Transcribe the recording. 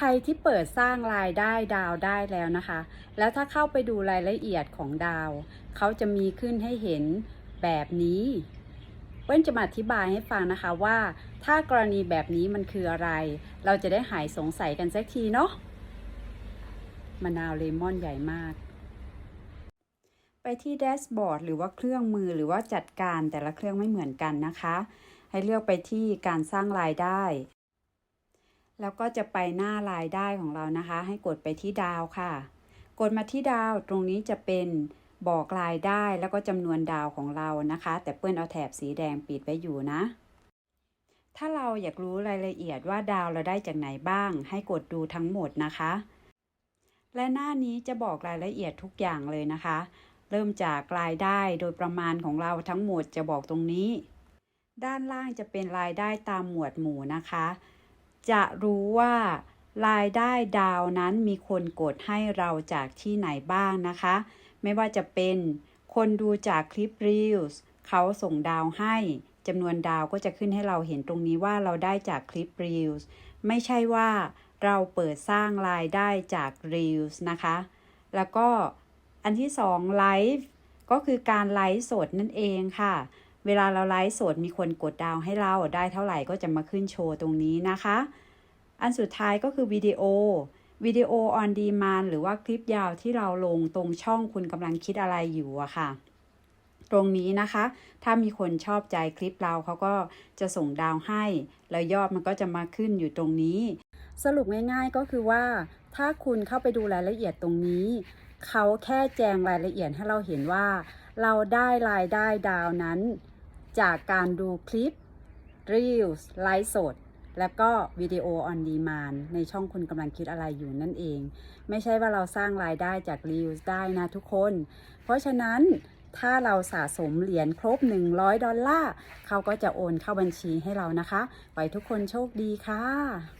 ใครที่เปิดสร้างรายได้ดาวได้แล้วนะคะ แล้วถ้าเข้าไปดูรายละเอียดของดาว เขาจะมีขึ้นให้เห็นแบบนี้เปิ้ลจะมาอธิบายให้ฟังนะคะว่า ถ้ากรณีแบบนี้มันคืออะไร เราจะได้หายสงสัยกันสักทีเนาะมะนาวเลมอนใหญ่มากไปที่แดชบอร์ดหรือว่าเครื่องมือหรือว่าจัดการแต่ละเครื่องไม่เหมือนกันนะคะ ให้เลือกไปที่การสร้างรายได้ แล้วก็จะไปหน้ารายได้ของเรานะคะ ให้กดไปที่ดาวค่ะ กดมาที่ดาวตรงนี้จะเป็นบอกรายได้แล้วก็จำนวนดาวของเรานะคะ แต่เปิ้ลเอาแถบสีแดงปิดไว้อยู่นะ ถ้าเราอยากรู้รายละเอียดว่าดาวเราได้จากไหนบ้าง ให้กดดูทั้งหมดนะคะ และหน้านี้จะบอกรายละเอียดทุกอย่างเลยนะคะ เริ่มจากรายได้โดยประมาณของเราทั้งหมดจะบอกตรงนี้ ด้านล่างจะเป็นรายได้ตามหมวดหมู่นะคะ จะรู้ว่ารายได้ดาวนั้นมีคนกดให้เราจากที่ไหนบ้างนะคะ ไม่ว่าจะเป็นคนดูจากคลิป Reels เขาส่งดาวให้จำนวนดาวก็จะขึ้นให้เราเห็นตรงนี้ว่าเราได้จากคลิป Reels ไม่ใช่ว่าเราเปิดสร้างรายได้จาก Reels นะคะ แล้วก็อันที่สองไลฟ์ก็คือการไลฟ์สดนั่นเองค่ะ เวลาเราไลฟ์สดมีคนกดดาวให้เราได้เท่าไหร่ก็จะมาขึ้นโชว์ตรงนี้นะคะ อันสุดท้ายก็คือวิดีโอวิดีโอออนดีมานหรือว่าคลิปยาวที่เราลงตรงช่องคุณกำลังคิดอะไรอยู่อะค่ะ ตรงนี้นะคะ ถ้ามีคนชอบใจคลิปเราเขาก็จะส่งดาวให้ แล้วยอดมันก็จะมาขึ้นอยู่ตรงนี้ สรุปง่ายๆก็คือว่า ถ้าคุณเข้าไปดูรายละเอียดตรงนี้ เขาแค่แจงรายละเอียดให้เราเห็นว่า เราได้รายได้ดาวนั้น จากการดูคลิป Reels ไลฟ์สด แล้วก็วิดีโอออนดีมานในช่องคุณกำลังคิดอะไรอยู่นั่นเอง ไม่ใช่ว่าเราสร้างรายได้จาก Reels ได้นะทุกคน เพราะฉะนั้นถ้าเราสะสมเหรียญครบ 100 ดอลลาร์เขาก็จะโอนเข้าบัญชีให้เรานะคะ ไปทุกคนโชคดีค่ะ